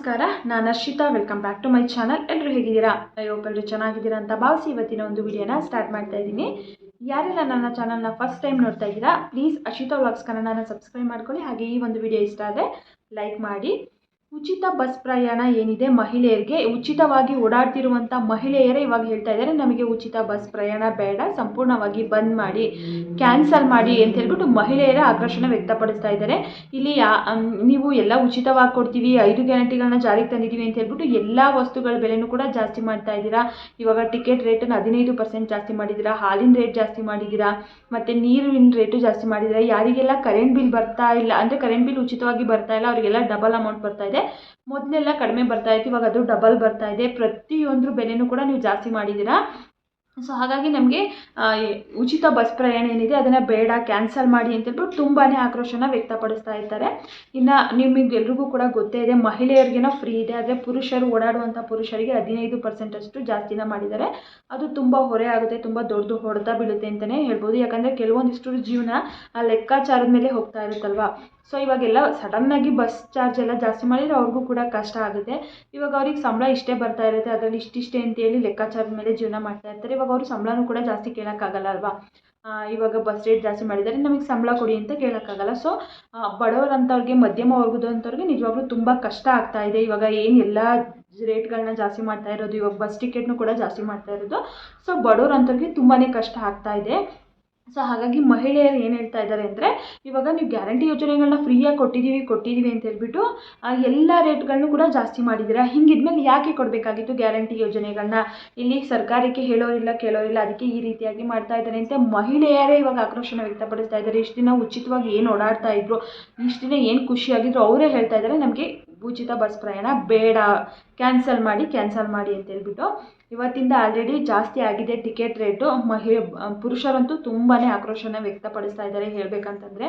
ನಮಸ್ಕಾರ, ನಾನು Arshita. Welcome back to my channel ಎಲ್ಲರೂ ಹೇಗಿದ್ದೀರಾ? ಎಲ್ಲರೂ ಚೆನ್ನಾಗಿದ್ದೀರಾ ಅಂತ ಭಾವಿಸಿ ಇವತ್ತಿನ ಒಂದು ವಿಡಿಯೋನ ಸ್ಟಾರ್ಟ್ ಮಾಡ್ತಾ ಇದ್ದೀನಿ. ಯಾರೆಲ್ಲ ನನ್ನ ಚಾನಲ್ನ ಫಸ್ಟ್ ಟೈಮ್ ನೋಡ್ತಾ ಇದ್ದೀರಾ ಪ್ಲೀಸ್ ಅರ್ಷಿತಾ ವ್ಲಾಗ್ಸ್ ಕನ್ನಡನ ಸಬ್ಸ್ಕ್ರೈಬ್ ಮಾಡ್ಕೊಳ್ಳಿ. ಹಾಗೆ ಈ ಒಂದು ವಿಡಿಯೋ ಇಷ್ಟ ಆದರೆ ಲೈಕ್ ಮಾಡಿ. ಉಚಿತ ಬಸ್ ಪ್ರಯಾಣ ಏನಿದೆ ಮಹಿಳೆಯರಿಗೆ, ಉಚಿತವಾಗಿ ಓಡಾಡ್ತಿರುವಂಥ ಮಹಿಳೆಯರೇ ಇವಾಗ ಹೇಳ್ತಾ ಇದ್ದಾರೆ, ನಮಗೆ ಉಚಿತ ಬಸ್ ಪ್ರಯಾಣ ಬೇಡ, ಸಂಪೂರ್ಣವಾಗಿ ಬಂದ್ ಮಾಡಿ, ಕ್ಯಾನ್ಸಲ್ ಮಾಡಿ ಅಂತ ಹೇಳ್ಬಿಟ್ಟು ಮಹಿಳೆಯರ ಆಕರ್ಷಣೆ ವ್ಯಕ್ತಪಡಿಸ್ತಾ ಇದ್ದಾರೆ. ಇಲ್ಲಿ ನೀವು ಎಲ್ಲ ಉಚಿತವಾಗಿ ಕೊಡ್ತೀವಿ, ಐದು ಗ್ಯಾರಂಟಿಗಳನ್ನ ಜಾರಿಗೆ ತಂದಿದ್ದೀವಿ ಅಂತ ಹೇಳ್ಬಿಟ್ಟು ಎಲ್ಲ ವಸ್ತುಗಳ ಬೆಲೆನೂ ಕೂಡ ಜಾಸ್ತಿ ಮಾಡ್ತಾ ಇದ್ದೀರಾ. ಇವಾಗ ಟಿಕೆಟ್ ರೇಟನ್ನು ಹದಿನೈದು ಪರ್ಸೆಂಟ್ ಜಾಸ್ತಿ ಮಾಡಿದ್ದೀರಾ, ಹಾಲಿನ ರೇಟ್ ಜಾಸ್ತಿ ಮಾಡಿದ್ದೀರಾ, ಮತ್ತು ನೀರಿನ ರೇಟು ಜಾಸ್ತಿ ಮಾಡಿದ್ದೀರಾ, ಯಾರಿಗೆಲ್ಲ ಕರೆಂಟ್ ಬಿಲ್ ಬರ್ತಾ ಇಲ್ಲ, ಅಂದರೆ ಕರೆಂಟ್ ಬಿಲ್ ಉಚಿತವಾಗಿ ಬರ್ತಾ ಇಲ್ಲ, ಅವರಿಗೆಲ್ಲ ಡಬಲ್ ಅಮೌಂಟ್ ಬರ್ತಾ ಇದೆ. ಮೊದಲೆಲ್ಲ ಕಡಿಮೆ ಬರ್ತಾ ಇತ್ತು, ಇವಾಗ ಅದು ಡಬಲ್ ಬರ್ತಾ ಇದೆ. ಪ್ರತಿಯೊಂದ್ರ ಬೆಲೆನೂ ಕೂಡ ನೀವು ಜಾಸ್ತಿ ಮಾಡಿದ್ದೀರಾ? ಸೊ ಹಾಗಾಗಿ ನಮಗೆ ಉಚಿತ ಬಸ್ ಪ್ರಯಾಣ ಏನಿದೆ, ಅದನ್ನು ಬೇಡ ಕ್ಯಾನ್ಸಲ್ ಮಾಡಿ ಅಂತೇಳ್ಬಿಟ್ಟು ತುಂಬಾ ಆಕ್ರೋಶನ ವ್ಯಕ್ತಪಡಿಸ್ತಾ ಇರ್ತಾರೆ ಇನ್ನು ನಿಮಗೆಲ್ರಿಗೂ ಕೂಡ ಗೊತ್ತೇ ಇದೆ, ಮಹಿಳೆಯರಿಗೇನೋ ಫ್ರೀ ಇದೆ, ಆದರೆ ಪುರುಷರು ಓಡಾಡುವಂಥ ಪುರುಷರಿಗೆ ಹದಿನೈದು ಪರ್ಸೆಂಟಷ್ಟು ಜಾಸ್ತಿನ ಮಾಡಿದ್ದಾರೆ. ಅದು ತುಂಬ ಹೊರೆ ಆಗುತ್ತೆ, ತುಂಬ ದೊಡ್ಡದು ಹೊಡೆತ ಬೀಳುತ್ತೆ ಅಂತಲೇ ಹೇಳ್ಬೋದು. ಯಾಕಂದರೆ ಕೆಲವೊಂದಿಷ್ಟು ಜೀವನ ಆ ಲೆಕ್ಕಾಚಾರದ ಮೇಲೆ ಹೋಗ್ತಾ ಇರುತ್ತಲ್ವಾ? ಸೊ ಇವಾಗೆಲ್ಲ ಸಡನ್ನಾಗಿ ಬಸ್ ಚಾರ್ಜ್ ಎಲ್ಲ ಜಾಸ್ತಿ ಮಾಡಿದರೆ ಅವ್ರಿಗೂ ಕೂಡ ಕಷ್ಟ ಆಗುತ್ತೆ. ಇವಾಗ ಅವ್ರಿಗೆ ಸಂಬಳ ಇಷ್ಟೇ ಬರ್ತಾ ಇರುತ್ತೆ. ಅದರಲ್ಲಿ ಇಷ್ಟಿಷ್ಟೇ ಅಂತೇಳಿ ಲೆಕ್ಕಾಚಾರದ ಮೇಲೆ ಜೀವನ ಮಾಡ್ತಾ ಇರ್ತಾರೆ. ಇವಾಗ ಅವರು ಸಂಬಳನೂ ಕೂಡ ಜಾಸ್ತಿ ಕೇಳೋಕ್ಕಾಗಲ್ಲ ಅಲ್ವಾ? ಇವಾಗ ಬಸ್ ರೇಟ್ ಜಾಸ್ತಿ ಮಾಡಿದ್ದಾರೆ ನಮಗೆ ಸಂಬಳ ಕೊಡಿ ಅಂತ ಕೇಳೋಕ್ಕಾಗಲ್ಲ. ಸೊ ಬಡವರಂಥವ್ರಿಗೆ ಮಧ್ಯಮ ವರ್ಗದಂಥವ್ರಿಗೆ ನಿಜವಾಗ್ಲೂ ತುಂಬ ಕಷ್ಟ ಆಗ್ತಾ ಇದೆ. ಇವಾಗ ಏನು ಎಲ್ಲ ರೇಟ್ಗಳನ್ನ ಜಾಸ್ತಿ ಮಾಡ್ತಾ ಇರೋದು, ಇವಾಗ ಬಸ್ ಟಿಕೆಟ್ನು ಕೂಡ ಜಾಸ್ತಿ ಮಾಡ್ತಾ ಇರೋದು. ಸೊ ಬಡವರಂಥವ್ರಿಗೆ ತುಂಬಾ ಕಷ್ಟ ಆಗ್ತಾ ಇದೆ. ಸೊ ಹಾಗಾಗಿ ಮಹಿಳೆಯರು ಏನು ಹೇಳ್ತಾ ಇದ್ದಾರೆ ಅಂದರೆ, ಇವಾಗ ನೀವು ಗ್ಯಾರಂಟಿ ಯೋಜನೆಗಳನ್ನ ಫ್ರೀಯಾಗಿ ಕೊಟ್ಟಿದ್ದೀವಿ ಕೊಟ್ಟಿದ್ದೀವಿ ಅಂತ ಹೇಳ್ಬಿಟ್ಟು ಎಲ್ಲ ರೇಟ್ಗಳನ್ನು ಕೂಡ ಜಾಸ್ತಿ ಮಾಡಿದ್ದೀರಾ ಹಿಂಗಿದ್ಮೇಲೆ ಯಾಕೆ ಕೊಡಬೇಕಾಗಿತ್ತು ಗ್ಯಾರಂಟಿ ಯೋಜನೆಗಳನ್ನ ಇಲ್ಲಿ ಸರ್ಕಾರಕ್ಕೆ ಹೇಳೋರಿಲ್ಲ, ಕೇಳೋರಿಲ್ಲ, ಅದಕ್ಕೆ ಈ ರೀತಿಯಾಗಿ ಮಾಡ್ತಾ ಇದ್ದಾರೆ ಅಂತ ಮಹಿಳೆಯರೇ ಇವಾಗ ಆಕ್ರೋಶನ ವ್ಯಕ್ತಪಡಿಸ್ತಾ ಇದ್ದಾರೆ. ಇಷ್ಟು ದಿನ ಉಚಿತವಾಗಿ ಏನು ಓಡಾಡ್ತಾ ಇದ್ರು, ಇಷ್ಟು ದಿನ ಏನು ಖುಷಿಯಾಗಿದ್ರು ಅವರೇ ಹೇಳ್ತಾ ಇದ್ದಾರೆ. ನಮಗೆ ಉಚಿತ ಬಸ್ ಪ್ರಯಾಣ ಬೇಡ. ಕ್ಯಾನ್ಸಲ್ ಮಾಡಿ ಕ್ಯಾನ್ಸಲ್ ಮಾಡಿ ಅಂತ ಹೇಳ್ಬಿಟ್ಟು ಇವತ್ತಿಂದ ಆಲ್ರೆಡಿ ಜಾಸ್ತಿ ಆಗಿದೆ ಟಿಕೆಟ್ ರೇಟು ಮಹಿ, ಪುರುಷರಂತೂ ತುಂಬಾ ಆಕ್ರೋಶನ ವ್ಯಕ್ತಪಡಿಸ್ತಾ ಇದ್ದಾರೆ ಹೇಳಬೇಕಂತಂದರೆ.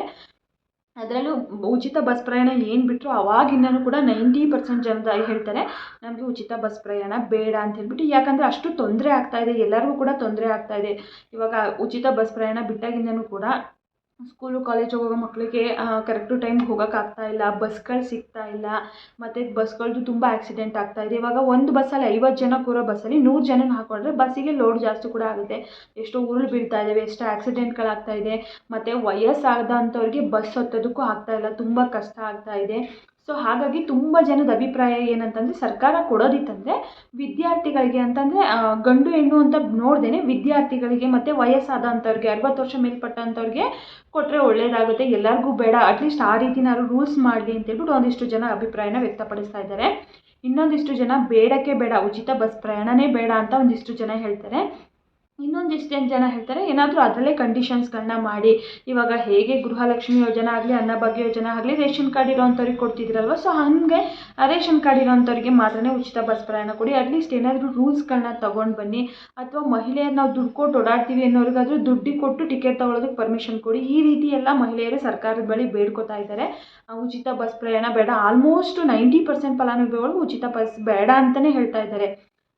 ಅದರಲ್ಲೂ ಉಚಿತ ಬಸ್ ಪ್ರಯಾಣ ಏನು ಬಿಟ್ಟರು ಅವಾಗಿಂದನೂ ಕೂಡ ನೈಂಟಿ ಪರ್ಸೆಂಟ್ ಜನ ಹೇಳ್ತಾರೆ, ನಮಗೆ ಉಚಿತ ಬಸ್ ಪ್ರಯಾಣ ಬೇಡ ಅಂತ ಹೇಳ್ಬಿಟ್ಟು. ಯಾಕಂದರೆ ಅಷ್ಟು ತೊಂದರೆ ಆಗ್ತಾ ಇದೆ, ಎಲ್ಲರಿಗೂ ಕೂಡ ತೊಂದರೆ ಇದೆ. ಇವಾಗ ಉಚಿತ ಬಸ್ ಪ್ರಯಾಣ ಬಿಟ್ಟಾಗಿಂದನೂ ಕೂಡ ಸ್ಕೂಲು, ಕಾಲೇಜ್ ಹೋಗೋ ಮಕ್ಕಳಿಗೆ ಕರೆಕ್ಟು ಟೈಮ್ಗೆ ಹೋಗೋಕ್ಕಾಗ್ತಾ ಇಲ್ಲ ಬಸ್ಗಳು ಸಿಗ್ತಾ ಇಲ್ಲ, ಮತ್ತು ಬಸ್ಗಳದ್ದು ತುಂಬ ಆಕ್ಸಿಡೆಂಟ್ ಆಗ್ತಾ ಇದೆ. ಇವಾಗ ಒಂದು ಬಸ್ಸಲ್ಲಿ ಐವತ್ತು ಜನ ಕೂರೋ ಬಸ್ಸಲ್ಲಿ ನೂರು ಜನನ ಹಾಕೊಂಡ್ರೆ ಬಸ್ಸಿಗೆ ಲೋಡ್ ಜಾಸ್ತಿ ಕೂಡ ಆಗುತ್ತೆ. ಎಷ್ಟೋ ಉರುಳು ಬೀಳ್ತಾ ಇದ್ದಾವೆ ಎಷ್ಟೋ ಆ್ಯಕ್ಸಿಡೆಂಟ್ಗಳಾಗ್ತಾ ಇದೆ, ಮತ್ತು ವಯಸ್ಸಾದಂಥವ್ರಿಗೆ ಬಸ್ ಹತ್ತೋದಕ್ಕೂ ಆಗ್ತಾ ಇಲ್ಲ, ತುಂಬ ಕಷ್ಟ ಆಗ್ತಾ ಇದೆ. ಸೊ ಹಾಗಾಗಿ ತುಂಬ ಜನದ ಅಭಿಪ್ರಾಯ ಏನಂತಂದರೆ ಸರ್ಕಾರ ಕೊಡೋದಿತ್ತಂದರೆ ವಿದ್ಯಾರ್ಥಿಗಳಿಗೆ ಅಂತಂದರೆ ಗಂಡು ಹೆಣ್ಣು ಅಂತ ನೋಡ್ದೇನೆ ವಿದ್ಯಾರ್ಥಿಗಳಿಗೆ ಮತ್ತು ವಯಸ್ಸಾದಂಥವ್ರಿಗೆ, ಅರವತ್ತು ವರ್ಷ ಮೇಲ್ಪಟ್ಟಂಥವ್ರಿಗೆ ಕೊಟ್ಟರೆ ಒಳ್ಳೇದಾಗುತ್ತೆ. ಎಲ್ಲರಿಗೂ ಬೇಡ. ಅಟ್ಲೀಸ್ಟ್ ಆ ರೀತಿನಾದ್ರು ರೂಲ್ಸ್ ಮಾಡಲಿ ಅಂತೇಳ್ಬಿಟ್ಟು ಒಂದಿಷ್ಟು ಜನ ಅಭಿಪ್ರಾಯನ ವ್ಯಕ್ತಪಡಿಸ್ತಾ ಇದ್ದಾರೆ. ಇನ್ನೊಂದಿಷ್ಟು ಜನ ಬೇಡಕ್ಕೆ ಬೇಡ, ಉಚಿತ ಬಸ್ ಪ್ರಯಾಣನೇ ಬೇಡ ಅಂತ ಒಂದಿಷ್ಟು ಜನ ಹೇಳ್ತಾರೆ. ಇನ್ನೊಂದಿಷ್ಟು ಜನ ಹೇಳ್ತಾರೆ, ಏನಾದರೂ ಅದರಲ್ಲೇ ಕಂಡೀಷನ್ಸ್ಗಳನ್ನ ಮಾಡಿ, ಇವಾಗ ಹೇಗೆ ಗೃಹಲಕ್ಷ್ಮಿ ಯೋಜನೆ ಆಗಲಿ ಅನ್ನಭಾಗ್ಯ ಯೋಜನೆ ಆಗಲಿ, ರೇಷನ್ ಕಾರ್ಡ್ ಇರೋವಂಥವ್ರಿಗೆ ಕೊಡ್ತಿದ್ರಲ್ವ? ಸೊ ಹಾಗೆ ರೇಷನ್ ಕಾರ್ಡ್ ಇರೋವಂಥವ್ರಿಗೆ ಮಾತ್ರನೇ ಉಚಿತ ಬಸ್ ಪ್ರಯಾಣ ಕೊಡಿ. ಅಟ್ಲೀಸ್ಟ್ ಏನಾದರೂ ರೂಲ್ಸ್ಗಳನ್ನ ತೊಗೊಂಡು ಬನ್ನಿ. ಅಥವಾ ಮಹಿಳೆಯರು ನಾವು ದುಡ್ಡು ಕೊಟ್ಟು ಓಡಾಡ್ತೀವಿ ಅನ್ನೋರಿಗಾದರೂ ದುಡ್ಡು ಕೊಟ್ಟು ಟಿಕೆಟ್ ತೊಗೊಳೋದಕ್ಕೆ ಪರ್ಮಿಷನ್ ಕೊಡಿ. ಈ ರೀತಿ ಎಲ್ಲ ಮಹಿಳೆಯರು ಸರ್ಕಾರದ ಬಳಿ ಬೇಡ್ಕೋತಾ ಇದ್ದಾರೆ. ಉಚಿತ ಬಸ್ ಪ್ರಯಾಣ ಬೇಡ. ಆಲ್ಮೋಸ್ಟ್ ನೈಂಟಿ ಪರ್ಸೆಂಟ್ ಫಲಾನುಭವಿಗಳು ಉಚಿತ ಬಸ್ ಬೇಡ ಅಂತಲೇ ಹೇಳ್ತಾ ಇದ್ದಾರೆ.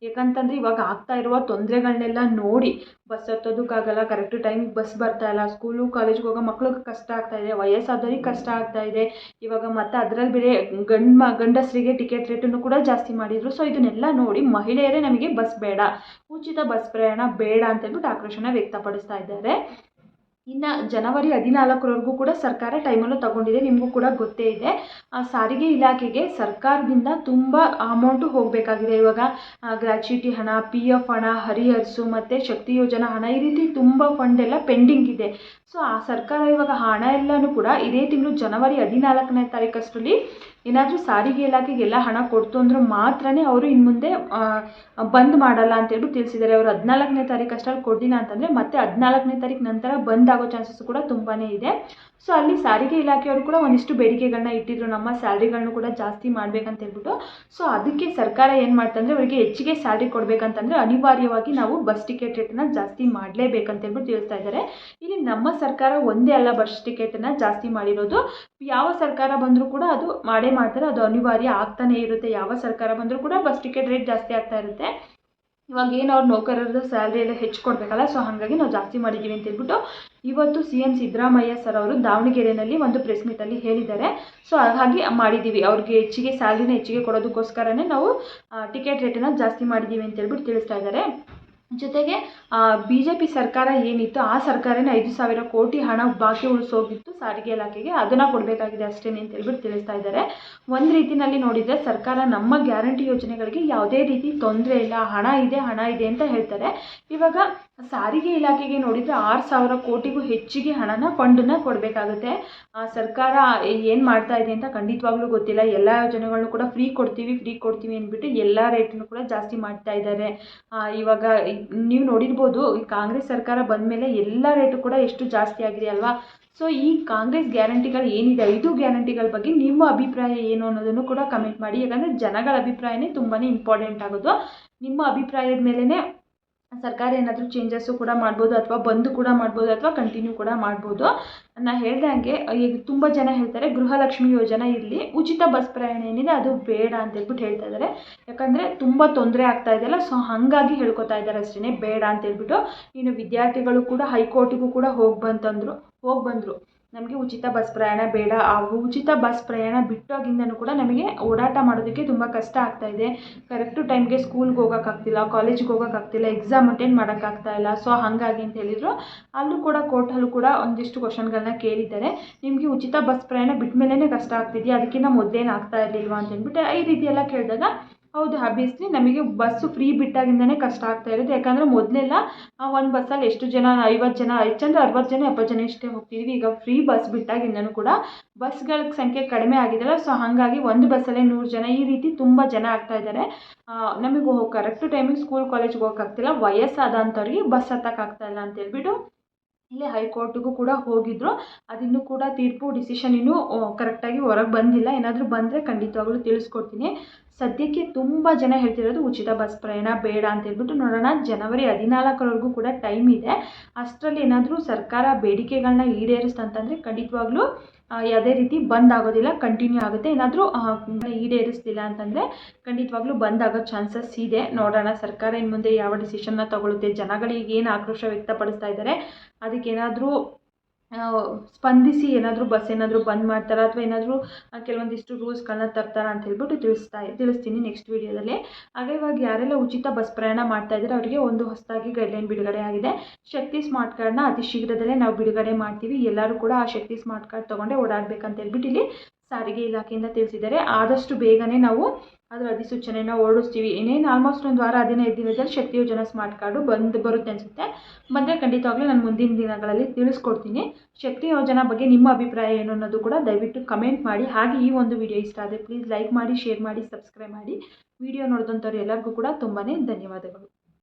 ಯಾಕಂತಂದರೆ ಇವಾಗ ಆಗ್ತಾ ಇರುವ ತೊಂದರೆಗಳನ್ನೆಲ್ಲ ನೋಡಿ ಬಸ್ ಹತ್ತೋದಕ್ಕಾಗಲ್ಲ ಕರೆಕ್ಟ್ ಟೈಮಿಗೆ ಬಸ್ ಬರ್ತಾ ಇಲ್ಲ ಸ್ಕೂಲು ಕಾಲೇಜ್ಗೆ ಹೋಗೋ ಮಕ್ಳಿಗೆ ಕಷ್ಟ ಆಗ್ತಾ ಇದೆ, ವಯಸ್ಸಾದವ್ರಿಗೆ ಕಷ್ಟ ಆಗ್ತಾ ಇದೆ. ಇವಾಗ ಮತ್ತೆ ಅದರಲ್ಲಿ ಬೇರೆ ಗಂಡು ಮ, ಗಂಡಸರಿಗೆ ಟಿಕೆಟ್ ರೇಟನ್ನು ಕೂಡ ಜಾಸ್ತಿ ಮಾಡಿದರು. ಸೊ ಇದನ್ನೆಲ್ಲ ನೋಡಿ ಮಹಿಳೆಯರೇ ನಮಗೆ ಬಸ್ ಬೇಡ, ಉಚಿತ ಬಸ್ ಪ್ರಯಾಣ ಬೇಡ ಅಂತೇಳ್ಬಿಟ್ಟು ಆಕ್ರೋಶನ ವ್ಯಕ್ತಪಡಿಸ್ತಾ ಇದ್ದಾರೆ. ಇನ್ನು ಜನವರಿ ಹದಿನಾಲ್ಕರವರೆಗೂ ಕೂಡ ಸರ್ಕಾರ ಟೈಮನ್ನು ತಗೊಂಡಿದೆ, ನಿಮಗೂ ಕೂಡ ಗೊತ್ತೇ ಇದೆ. ಆ ಸಾರಿಗೆ ಇಲಾಖೆಗೆ ಸರ್ಕಾರದಿಂದ ತುಂಬ ಅಮೌಂಟು ಹೋಗಬೇಕಾಗಿದೆ. ಇವಾಗ ಗ್ರ್ಯಾಚ್ಯುಟಿ ಹಣ ಪಿ ಎಫ್ ಹಣ, ಹರಿಹರ್ಸು ಮತ್ತು ಶಕ್ತಿ ಯೋಜನಾ ಹಣ ಈ ರೀತಿ ತುಂಬ ಫಂಡ್ ಎಲ್ಲ ಪೆಂಡಿಂಗ್ ಇದೆ. ಸೊ ಆ ಸರ್ಕಾರ ಇವಾಗ ಹಣ ಎಲ್ಲನೂ ಕೂಡ ಇದೇ ತಿಂಗಳು ಜನವರಿ ಹದಿನಾಲ್ಕನೇ ತಾರೀಕಷ್ಟರಲ್ಲಿ ಏನಾದರೂ ಸಾರಿಗೆ ಇಲಾಖೆಗೆಲ್ಲ ಹಣ ಕೊಡ್ತು ಅಂದ್ರೆ ಮಾತ್ರನೇ ಅವರು ಇನ್ನು ಮುಂದೆ ಬಂದ್ ಮಾಡಲ್ಲ ಅಂತೇಳ್ಬಿಟ್ಟು ತಿಳಿಸಿದ್ದಾರೆ. ಅವರು ಹದಿನಾಲ್ಕನೇ ತಾರೀಕು ಅಷ್ಟರಲ್ಲಿ ಕೊಡಲಿಲ್ಲ ಅಂತಂದರೆ ಮತ್ತೆ ಹದಿನಾಲ್ಕನೇ ತಾರೀಕು ನಂತರ ಬಂದ್ ಆಗೋ ಚಾನ್ಸಸ್ ಕೂಡ ತುಂಬಾ ಇದೆ. ಸೊ ಅಲ್ಲಿ ಸಾರಿಗೆ ಇಲಾಖೆಯವರು ಕೂಡ ಒಂದಿಷ್ಟು ಬೇಡಿಕೆಗಳನ್ನ ಇಟ್ಟಿದ್ರು. ನಮ್ಮ ಸ್ಯಾಲ್ರಿಗಳನ್ನೂ ಕೂಡ ಜಾಸ್ತಿ ಮಾಡ್ಬೇಕಂತ ಹೇಳ್ಬಿಟ್ಟು. ಸೊ ಅದಕ್ಕೆ ಸರ್ಕಾರ ಏನು ಮಾಡ್ತಂದ್ರೆ, ಅವರಿಗೆ ಹೆಚ್ಚಿಗೆ ಸ್ಯಾಲ್ರಿ ಕೊಡಬೇಕಂತಂದರೆ ಅನಿವಾರ್ಯವಾಗಿ ನಾವು ಬಸ್ ಟಿಕೆಟ್ ರೇಟನ್ನ ಜಾಸ್ತಿ ಮಾಡಲೇಬೇಕಂತ ಹೇಳ್ಬಿಟ್ಟು ತಿಳಿಸ್ತಾ ಇದ್ದಾರೆ. ಇಲ್ಲಿ ನಮ್ಮ ಸರ್ಕಾರ ಒಂದೇ ಅಲ್ಲ ಬಸ್ ಟಿಕೆಟನ್ನು ಜಾಸ್ತಿ ಮಾಡಿರೋದು. ಯಾವ ಸರ್ಕಾರ ಬಂದರೂ ಕೂಡ ಅದು ಮಾಡೇ ಮಾಡ್ತಾರೆ. ಅದು ಅನಿವಾರ್ಯ ಆಗ್ತಾನೇ ಇರುತ್ತೆ. ಯಾವ ಸರ್ಕಾರ ಬಂದರೂ ಕೂಡ ಬಸ್ ಟಿಕೆಟ್ ರೇಟ್ ಜಾಸ್ತಿ ಆಗ್ತಾ ಇರುತ್ತೆ. ಇವಾಗ ಏನು ಅವ್ರ ನೌಕರರದ್ದು ಸ್ಯಾಲ್ರಿ ಎಲ್ಲ ಹೆಚ್ಚು ಕೊಡಬೇಕಲ್ಲ ಸೊ ಹಾಗಾಗಿ ನಾವು ಜಾಸ್ತಿ ಮಾಡಿದ್ದೀವಿ ಅಂತ ಹೇಳ್ಬಿಟ್ಟು ಇವತ್ತು ಸಿ ಎಂ ಸಿದ್ದರಾಮಯ್ಯ ಸರ್ ಅವರು ದಾವಣಗೆರೆಯಲ್ಲಿ ಒಂದು ಪ್ರೆಸ್ ಮೀಟಲ್ಲಿ ಹೇಳಿದ್ದಾರೆ. ಸೊ ಹಾಗಾಗಿ ಮಾಡಿದ್ದೀವಿ ಅವ್ರಿಗೆ ಹೆಚ್ಚಿಗೆ ಸ್ಯಾಲ್ರಿನ ಹೆಚ್ಚಿಗೆ ಕೊಡೋದಕ್ಕೋಸ್ಕರನೇ ನಾವು ಟಿಕೆಟ್ ರೇಟನ್ನು ಜಾಸ್ತಿ ಮಾಡಿದ್ದೀವಿ ಅಂತ ಹೇಳ್ಬಿಟ್ಟು ತಿಳಿಸ್ತಾ ಇದ್ದಾರೆ. ಜೊತೆಗೆ ಬಿ ಜೆ ಪಿ ಸರ್ಕಾರ ಏನಿತ್ತು, ಆ ಸರ್ಕಾರನೇ ಐದು ಸಾವಿರ ಕೋಟಿ ಹಣ ಬಾಕಿ ಉಳಿಸೋಗಿತ್ತು ಸಾರಿಗೆ ಇಲಾಖೆಗೆ. ಅದನ್ನು ಕೊಡಬೇಕಾಗಿದೆ ಅಷ್ಟೇ ಅಂತ ಹೇಳ್ಬಿಟ್ಟು ತಿಳಿಸ್ತಾ ಇದ್ದಾರೆ. ಒಂದು ರೀತಿಯಲ್ಲಿ ನೋಡಿದರೆ ಸರ್ಕಾರ ನಮ್ಮ ಗ್ಯಾರಂಟಿ ಯೋಜನೆಗಳಿಗೆ ಯಾವುದೇ ರೀತಿ ತೊಂದರೆ ಇಲ್ಲ. ಹಣ ಇದೆ ಹಣ ಇದೆ ಅಂತ ಹೇಳ್ತಾರೆ. ಇವಾಗ ಸಾರಿಗೆ ಇಲಾಖೆಗೆ ನೋಡಿದರೆ ಆರು ಸಾವಿರ ಕೋಟಿಗೂ ಹೆಚ್ಚಿಗೆ ಹಣನ ಫಂಡನ್ನ ಕೊಡಬೇಕಾಗುತ್ತೆ. ಸರ್ಕಾರ ಏನು ಮಾಡ್ತಾ ಇದೆ ಅಂತ ಖಂಡಿತವಾಗ್ಲೂ ಗೊತ್ತಿಲ್ಲ. ಎಲ್ಲ ಯೋಜನೆಗಳನ್ನೂ ಕೂಡ ಫ್ರೀ ಕೊಡ್ತೀವಿ ಫ್ರೀ ಕೊಡ್ತೀವಿ ಅಂದ್ಬಿಟ್ಟು ಎಲ್ಲ ರೇಟನ್ನು ಕೂಡ ಜಾಸ್ತಿ ಮಾಡ್ತಾ ಇದ್ದಾರೆ. ಇವಾಗ ನೀವು ನೋಡಿರ್ಬೋದು, ಈ ಕಾಂಗ್ರೆಸ್ ಸರ್ಕಾರ ಬಂದ ಮೇಲೆ ಎಲ್ಲ ರೇಟು ಕೂಡ ಎಷ್ಟು ಜಾಸ್ತಿ ಆಗಿದೆ ಅಲ್ವಾ? ಸೊ ಈ ಕಾಂಗ್ರೆಸ್ ಗ್ಯಾರಂಟಿಗಳು ಏನಿದೆ, ಐದು ಗ್ಯಾರಂಟಿಗಳ ಬಗ್ಗೆ ನಿಮ್ಮ ಅಭಿಪ್ರಾಯ ಏನು ಅನ್ನೋದನ್ನು ಕೂಡ ಕಮೆಂಟ್ ಮಾಡಿ. ಯಾಕಂದರೆ ಜನಗಳ ಅಭಿಪ್ರಾಯನೇ ತುಂಬಾ ಇಂಪಾರ್ಟೆಂಟ್ ಆಗೋದು. ನಿಮ್ಮ ಅಭಿಪ್ರಾಯದ ಮೇಲೇ ಸರ್ಕಾರ ಏನಾದರೂ ಚೇಂಜಸ್ಸು ಕೂಡ ಮಾಡ್ಬೋದು ಅಥವಾ ಬಂದು ಕೂಡ ಮಾಡ್ಬೋದು ಅಥವಾ ಕಂಟಿನ್ಯೂ ಕೂಡ ಮಾಡ್ಬೋದು. ನಾನು ಹೇಳ್ದಂಗೆ ಈಗ ತುಂಬ ಜನ ಹೇಳ್ತಾರೆ, ಗೃಹಲಕ್ಷ್ಮಿ ಯೋಜನೆ ಇರಲಿ, ಉಚಿತ ಬಸ್ ಪ್ರಯಾಣ ಏನಿದೆ ಅದು ಬೇಡ ಅಂತ ಹೇಳ್ಬಿಟ್ಟು ಹೇಳ್ತಾ ಇದ್ದಾರೆ ಯಾಕಂದರೆ ತುಂಬ ತೊಂದರೆ ಆಗ್ತಾ ಇದೆಯಲ್ಲ ಸೊ ಹಾಗಾಗಿ ಹೇಳ್ಕೊತಾ ಇದ್ದಾರೆ ಅಷ್ಟೇ ಬೇಡ ಅಂತ ಹೇಳ್ಬಿಟ್ಟು. ಇನ್ನು ವಿದ್ಯಾರ್ಥಿಗಳು ಕೂಡ ಹೈಕೋರ್ಟಿಗೂ ಕೂಡ ಹೋಗಿ ಬಂತಂದರು, ಹೋಗಿ ಬಂದರು. ನಮಗೆ ಉಚಿತ ಬಸ್ ಪ್ರಯಾಣ ಬೇಡ. ಆ ಉಚಿತ ಬಸ್ ಪ್ರಯಾಣ ಬಿಟ್ಟೋಗಿಂದನೂ ಕೂಡ ನಮಗೆ ಓಡಾಟ ಮಾಡೋದಕ್ಕೆ ತುಂಬ ಕಷ್ಟ ಆಗ್ತಾ ಇದೆ. ಕರೆಕ್ಟು ಟೈಮ್ಗೆ ಸ್ಕೂಲ್ಗೆ ಹೋಗೋಕ್ಕಾಗ್ತಿಲ್ಲ ಕಾಲೇಜ್ಗೆ ಹೋಗೋಕ್ಕಾಗ್ತಿಲ್ಲ ಎಕ್ಸಾಮ್ ಅಟೆಂಡ್ ಮಾಡೋಕ್ಕಾಗ್ತಾ ಇಲ್ಲ. ಸೊ ಹಾಗಾಗಿ ಅಂತ ಹೇಳಿದರು. ಅಲ್ಲೂ ಕೂಡ ಕೋರ್ಟಲ್ಲೂ ಕೂಡ ಒಂದಿಷ್ಟು ಕ್ವಶನ್ಗಳನ್ನ ಕೇಳಿದ್ದಾರೆ. ನಿಮಗೆ ಉಚಿತ ಬಸ್ ಪ್ರಯಾಣ ಬಿಟ್ಟ ಮೇಲೇ ಕಷ್ಟ ಆಗ್ತಿದೆಯಾ? ಅದಕ್ಕಿಂತ ಮೊದಲೇನು ಆಗ್ತಾ ಇರಲಿಲ್ವಾ ಅಂತ ಅಂದ್ಬಿಟ್ಟು ಈ ರೀತಿಯೆಲ್ಲ ಕೇಳಿದಾಗ ಹೌದು ಆಬ್ವಿಯಸ್ಲಿ ನಮಗೆ ಬಸ್ಸು ಫ್ರೀ ಬಿಟ್ಟಾಗಿಂದನೇ ಕಷ್ಟ ಆಗ್ತಾ ಇರೋದು ಯಾಕಂದರೆ ಮೊದಲೆಲ್ಲ ಒಂದು ಬಸ್ಸಲ್ಲಿ ಎಷ್ಟು ಜನ ಐವತ್ತು ಜನ, ಹೆಚ್ಚಂದ್ರೆ ಅರವತ್ತು ಜನ ಎಪ್ಪತ್ತು ಜನ ಇಷ್ಟೇ ಹೋಗ್ತಿದ್ವಿ. ಈಗ ಫ್ರೀ ಬಸ್ ಬಿಟ್ಟಾಗಿಂದನೂ ಕೂಡ ಬಸ್ಗಳ ಸಂಖ್ಯೆ ಕಡಿಮೆ ಆಗಿದೆಯಲ್ಲ ಸೊ ಹಾಗಾಗಿ ಒಂದು ಬಸ್ಸಲ್ಲೇ ನೂರು ಜನ. ಈ ರೀತಿ ತುಂಬ ಜನ ಆಗ್ತಾ ಇದ್ದಾರೆ. ನಮಗೆ ಕರೆಕ್ಟ್ ಟೈಮಿಗೆ ಸ್ಕೂಲ್ ಕಾಲೇಜ್ಗೆ ಹೋಗೋಕ್ಕಾಗ್ತಿಲ್ಲ. ವಯಸ್ಸಾದಂಥವ್ರಿಗೆ ಬಸ್ ಹತ್ತಕ್ಕಾಗ್ತಾ ಇಲ್ಲ ಅಂತ ಹೇಳ್ಬಿಟ್ಟು ಇಲ್ಲೇ ಹೈಕೋರ್ಟ್ಗೂ ಕೂಡ ಹೋಗಿದ್ರು. ಅದಿನ್ನೂ ಕೂಡ ತೀರ್ಪು ಡಿಸಿಷನ್ ಇನ್ನೂ ಕರೆಕ್ಟಾಗಿ ಹೊರಗೆ ಬಂದಿಲ್ಲ. ಏನಾದರೂ ಬಂದರೆ ಖಂಡಿತವಾಗ್ಲೂ ತಿಳಿಸ್ಕೊಡ್ತೀನಿ. ಸದ್ಯಕ್ಕೆ ತುಂಬ ಜನ ಹೇಳ್ತಿರೋದು ಉಚಿತ ಬಸ್ ಪ್ರಯಾಣ ಬೇಡ ಅಂತ ಹೇಳ್ಬಿಟ್ಟು ನೋಡೋಣ. ಜನವರಿ ಹದಿನಾಲ್ಕರವರೆಗೂ ಕೂಡ ಟೈಮ್ ಇದೆ. ಅಷ್ಟರಲ್ಲಿ ಏನಾದರೂ ಸರ್ಕಾರ ಬೇಡಿಕೆಗಳನ್ನ ಈಡೇರಿಸ್ತಂತಂದರೆ ಖಂಡಿತವಾಗ್ಲೂ ಯಾವುದೇ ರೀತಿ ಬಂದ್ ಆಗೋದಿಲ್ಲ ಕಂಟಿನ್ಯೂ ಆಗುತ್ತೆ. ಏನಾದರೂ ಈಡೇರಿಸ್ತಿಲ್ಲ ಅಂತಂದರೆ ಖಂಡಿತವಾಗ್ಲೂ ಬಂದ್ ಆಗೋ ಚಾನ್ಸಸ್ ಇದೆ. ನೋಡೋಣ, ಸರ್ಕಾರ ಇನ್ನು ಮುಂದೆ ಯಾವ ಡಿಸಿಷನ್ನ ತಗೊಳುತ್ತೆ ಜನಗಳಿಗೆ ಏನು ಆಕ್ರೋಶ ವ್ಯಕ್ತಪಡಿಸ್ತಾ ಇದ್ದಾರೆ ಅದಕ್ಕೇನಾದರೂ ಸ್ಪಂದಿಸಿ ಏನಾದರೂ ಬಸ್ ಏನಾದರೂ ಬಂದ್ ಮಾಡ್ತಾರಾ ಅಥವಾ ಏನಾದರೂ ಕೆಲವೊಂದಿಷ್ಟು ರೂಲ್ಸ್ಗಳನ್ನ ತರ್ತಾರ ಅಂತ ಹೇಳ್ಬಿಟ್ಟು ತಿಳಿಸ್ತಾ ತಿಳಿಸ್ತೀನಿ ನೆಕ್ಸ್ಟ್ ವೀಡಿಯೋದಲ್ಲಿ ಹಾಗೆ ಇವಾಗ ಯಾರೆಲ್ಲ ಉಚಿತ ಬಸ್ ಪ್ರಯಾಣ ಮಾಡ್ತಾ ಇದ್ದಾರೆ ಅವರಿಗೆ ಒಂದು ಹೊಸದಾಗಿ ಗೈಡ್ಲೈನ್ ಬಿಡುಗಡೆ ಆಗಿದೆ. ಶಕ್ತಿ ಸ್ಮಾರ್ಟ್ ಕಾರ್ಡ್ನ ಅತಿ ಶೀಘ್ರದಲ್ಲೇ ನಾವು ಬಿಡುಗಡೆ ಮಾಡ್ತೀವಿ. ಎಲ್ಲರೂ ಕೂಡ ಆ ಶಕ್ತಿ ಸ್ಮಾರ್ಟ್ ಕಾರ್ಡ್ ತೊಗೊಂಡೇ ಓಡಾಡಬೇಕಂತ ಹೇಳ್ಬಿಟ್ಟು ಇಲ್ಲಿ ಸಾರಿಗೆ ಇಲಾಖೆಯಿಂದ ತಿಳಿಸಿದ್ದಾರೆ. ಆದಷ್ಟು ಬೇಗನೆ ನಾವು ಅದರ ಅಧಿಸೂಚನೆನ ಓಡಿಸ್ತೀವಿ ಇನ್ನೇನು ಆಲ್ಮೋಸ್ಟ್ ಒಂದು ವಾರ, ಹದಿನೈದು ದಿನದಲ್ಲಿ ಶಕ್ತಿ ಯೋಜನಾ ಸ್ಮಾರ್ಟ್ ಕಾರ್ಡು ಬಂದು ಬರುತ್ತೆ ಅನಿಸುತ್ತೆ. ಬಂದರೆ ಖಂಡಿತವಾಗ್ಲೂ ನಾನು ಮುಂದಿನ ದಿನಗಳಲ್ಲಿ ತಿಳಿಸ್ಕೊಡ್ತೀನಿ. ಶಕ್ತಿ ಯೋಜನಾ ಬಗ್ಗೆ ನಿಮ್ಮ ಅಭಿಪ್ರಾಯ ಏನು ಅನ್ನೋದು ಕೂಡ ದಯವಿಟ್ಟು ಕಮೆಂಟ್ ಮಾಡಿ. ಹಾಗೆ ಈ ಒಂದು ವಿಡಿಯೋ ಇಷ್ಟ ಆದರೆ ಪ್ಲೀಸ್ ಲೈಕ್ ಮಾಡಿ ಶೇರ್ ಮಾಡಿ ಸಬ್ಸ್ಕ್ರೈಬ್ ಮಾಡಿ. ವಿಡಿಯೋ ನೋಡಿದಂಥವ್ರು ಎಲ್ಲರಿಗೂ ಕೂಡ ತುಂಬಾ ಧನ್ಯವಾದಗಳು.